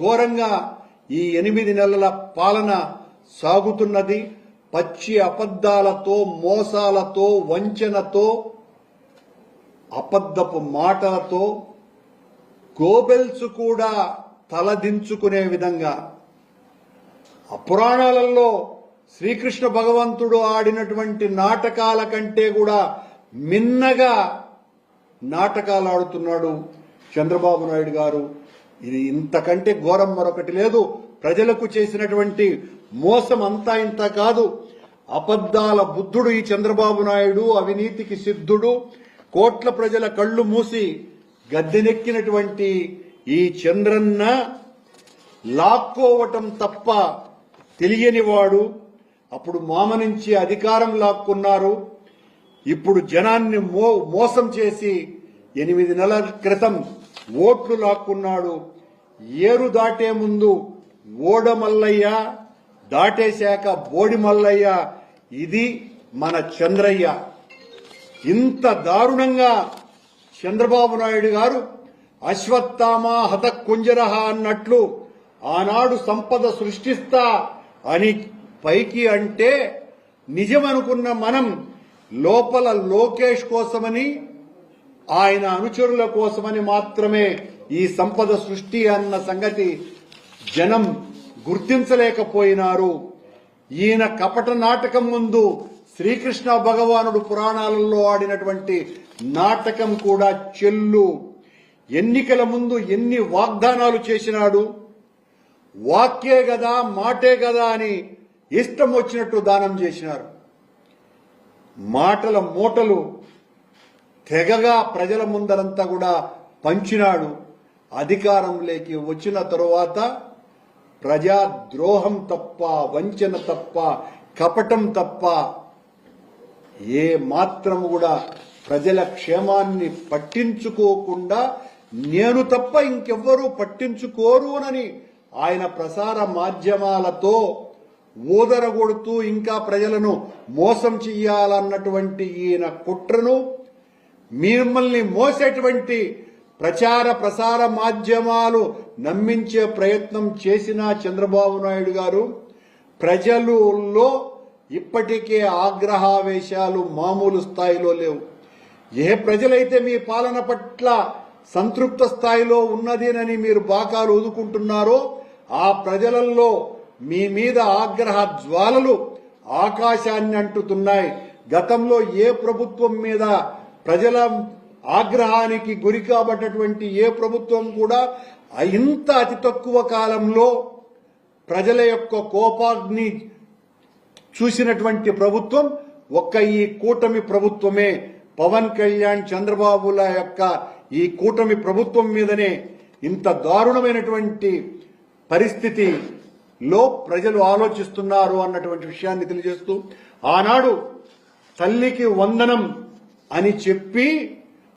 ఘోరంగా ఈ ఎనిమిది నెలల పాలన సాగుతున్నది. పచ్చి అబద్ధాలతో మోసాలతో వంచనతో అబద్ధపు మాటలతో గోబెల్స్ కూడా తలదించుకునే విధంగా. అపురాణాలలో శ్రీకృష్ణ భగవంతుడు ఆడినటువంటి నాటకాల కంటే కూడా మిన్నగా నాటకాలు ఆడుతున్నాడు చంద్రబాబు నాయుడు గారు. ఇది ఇంతకంటే ఘోరం మరొకటి లేదు. ప్రజలకు చేసినటువంటి మోసం అంతా ఇంత కాదు. అబద్దాల బుద్ధుడు ఈ చంద్రబాబు నాయుడు అవినీతికి సిద్ధుడు. కోట్ల ప్రజల కళ్ళు మూసి గద్దెనెక్కినటువంటి ఈ చంద్రన్న లాక్కోవటం తప్ప తెలియనివాడు. అప్పుడు మామ నుంచి అధికారం లాక్కున్నారు. ఇప్పుడు జనాన్ని మో మోసం చేసి ఎనిమిది నెలల క్రితం ఓట్లు లాక్కున్నాడు. ఏరు దాటే ముందు ఓడ మల్లయ్య దాటేశాక బోడి మల్లయ్య. ఇది మన చంద్రయ్య. ఇంత దారుణంగా చంద్రబాబు నాయుడు గారు అశ్వత్థామ హత కుంజరహ అన్నట్లు ఆనాడు సంపద సృష్టిస్తా అని పైకి అంటే నిజమనుకున్న మనం లోపల లోకేష్ కోసమని ఆయన అనుచరుల కోసమని మాత్రమే ఈ సంపద సృష్టి అన్న సంగతి జనం గుర్తించలేకపోయినారు. ఈయన కపట నాటకం ముందు శ్రీకృష్ణ భగవానుడు పురాణాలలో ఆడినటువంటి నాటకం కూడా చెల్లు. ఎన్నికల ముందు ఎన్ని వాగ్దానాలు చేసినాడు? వాక్యే గదా మాటే గదా అని ఇష్టం వచ్చినట్టు దానం చేసినారు. మాటల మూటలు తెగగా ప్రజల ముందరంతా కూడా పంచినాడు. అధికారంలోకి వచ్చిన తరువాత ప్రజాద్రోహం తప్ప వంచన తప్ప కపటం తప్ప ఏ మాత్రం కూడా ప్రజల క్షేమాన్ని పట్టించుకోకుండా నేను తప్ప ఇంకెవ్వరూ పట్టించుకోరునని ఆయన ప్రసార మాధ్యమాలతో ఊదరగొడుతూ ఇంకా ప్రజలను మోసం చెయ్యాలన్నటువంటి ఈయన కుట్రను మిమ్మల్ని మోసేటువంటి ప్రచార ప్రసార మాధ్యమాలు నమ్మించే ప్రయత్నం చేసిన చంద్రబాబు నాయుడు గారు ప్రజలలో ఇప్పటికే ఆగ్రహావేశాలు మామూలు స్థాయిలో లేవు. ఏ ప్రజలైతే మీ పాలన పట్ల సంతృప్త స్థాయిలో ఉన్నదేనని మీరు బాకాలు ఊదుకుంటున్నారో ఆ ప్రజలలో మీ మీద ఆగ్రహ జ్వాలలు ఆకాశాన్ని అంటుతున్నాయి. గతంలో ఏ ప్రభుత్వం మీద ప్రజల ఆగ్రహానికి గురి కాబట్టటువంటి ఏ ప్రభుత్వం కూడా ఇంత అతి తక్కువ కాలంలో ప్రజల యొక్క కోపాగ్ని చూసినటువంటి ప్రభుత్వం ఒక్క ఈ కూటమి ప్రభుత్వమే. పవన్ కళ్యాణ్ చంద్రబాబుల యొక్క ఈ కూటమి ప్రభుత్వం మీదనే ఇంత దారుణమైనటువంటి పరిస్థితిలో ప్రజలు ఆలోచిస్తున్నారు అన్నటువంటి విషయాన్ని తెలియజేస్తూ ఆనాడు తల్లికి వందనం అని చెప్పి